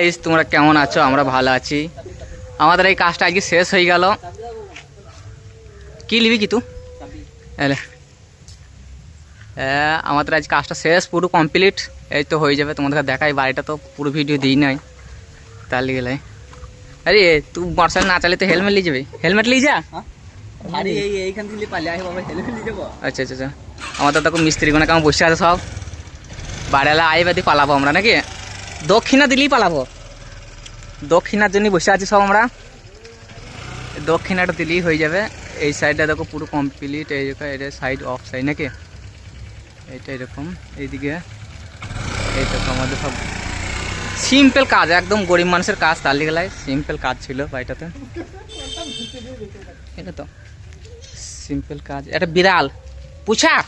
এই তোমরা কেমন আছো? আমরা ভালো আছি। আমাদের এই কাজটা আজকে শেষ হয়ে গেল। কি নিবি কি তুই হ্যাঁ আমাদের আজ কাজটা শেষ পুরো কমপ্লিট এই তো হয়ে যাবে তোমাদেরকে দেখাই। বাড়িটা তো পুরো ভিডিও দিই নাই। তাহলে গেলে আরে তুই মোটরসাইকেল না চালিয়ে তো হেলমেট নিয়ে যাবে? হেলমেট নিয়ে যা। যাব। আচ্ছা আচ্ছা আচ্ছা। আমাদের দেখো মিস্ত্রি কোনো কেমন বসে আছে সব। বাড়িওয়ালা আই বাদি পালাবো আমরা নাকি? দক্ষিণা দিলেই পালাবো। দক্ষিণার জন্যই বসে আছি সব আমরা। দক্ষিণাটা দিলেই হয়ে যাবে। এই সাইডটা দেখো পুরো কমপ্লিট এই এটা সাইড অফ সাইড নাকি? এইটা এরকম, এইদিকে। এই দেখো আমাদের সব সিম্পল কাজ, একদম গরিব মানুষের কাজ, তার গেলায় সিম্পল কাজ ছিল বাড়িটাতে। এটা তো সিম্পল কাজ। এটা বিড়াল। পুছা!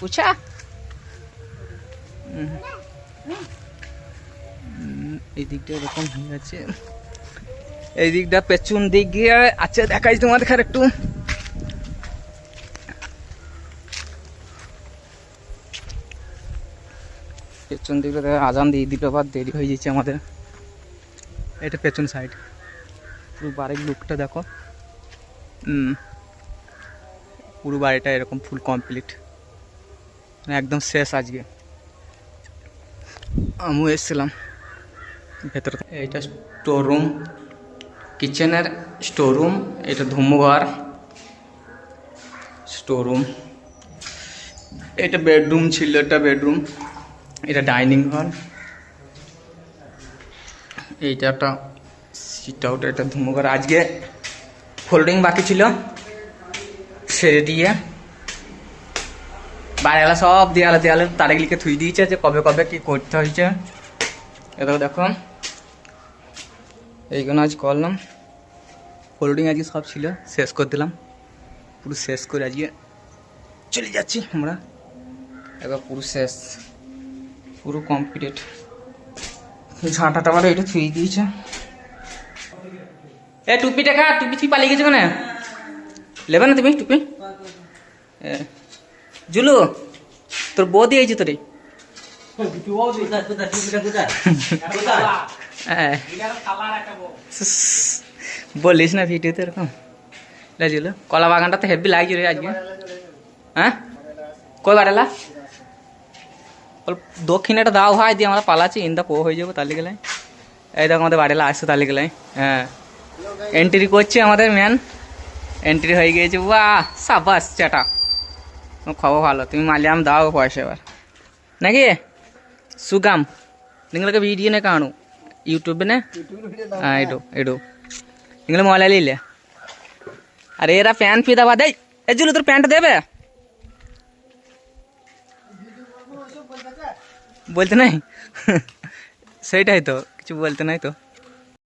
পুছা! এই দিকটা এরকম হয়ে আছে এই দিকটা পেছন দিক গিয়ে আচ্ছা দেখাই তোমাদের খার একটু। পেছন দেখা আজান দিয়ে দিল, আবার দেরি হয়ে যাচ্ছে আমাদের। এটা পেছন সাইড পুরো বাড়ির লুকটা দেখো। পুরো বাড়িটা এরকম ফুল কমপ্লিট মানে একদম শেষ আজকে। আমিও এসেছিলাম। ভেতরে এইটা স্টোর রুম কিচেনের স্টোর রুম এটা ধুমঘর স্টোর রুম এটা বেডরুম ছিল এটা বেডরুম এটা ডাইনিং হল এইটা একটা সিট আউট এটা ধুমঘর আজকে ফোল্ডিং বাকি ছিল। সেরে দিয়ে বাড়িওয়ালা সব দেয়ালে দেয়ালে তারিখলিকে থুই দিয়েছে যে কবে কবে কি করতে হয়েছে। এটাও দেখো, এইগুলো আজ করলাম। ফোল্ডিং আজকে সব ছিল, শেষ করে দিলাম। পুরো শেষ করে আজকে চলে যাচ্ছি আমরা। এবার পুরো শেষ, পুরো কমপ্লিট ঝাঁটাটা আমার এটা থুই দিয়েছে। এ, টুপি টাকা, টুপি তুই পালিয়ে গেছো কেন? নেবে না তুমি, টুপি? জুলু। তোর বউ দিয়েছি তোরে কোথায় হ্যাঁ বলিস না ভিডিওতে এরকম লে জুলু কলা বাগানটা তো হেভি লাগছে রে আজকে হ্যাঁ কই বাড়ালা দক্ষিণেটা দাও ভাই দিয়ে আমরা পালাচ্ছি ইন্দা পো হয়ে যাব তালি গেলে এই দেখো আমাদের বাড়িলা আসছে তালি গেলে হ্যাঁ এন্ট্রি করছে আমাদের ম্যান এন্ট্রি হয়ে গিয়েছে বাহ সাবাস চাটা খবর ভালো তুমি মালিয়াম দাও পয়সা এবার নাকি সুগাম നിങ്ങൾക്ക് വീഡിയോനെ കാണൂ യൂട്യൂബിന് ആ ഇടൂ ഇടൂ നിങ്ങൾ മോലാലിയില്ലേ আরে এরা প্যান্ট ফিদা বাদ এই এ জুলু তোর প্যান্ট দেবে বলতে নাই সেইটাই তো কিছু বলতে নাই তো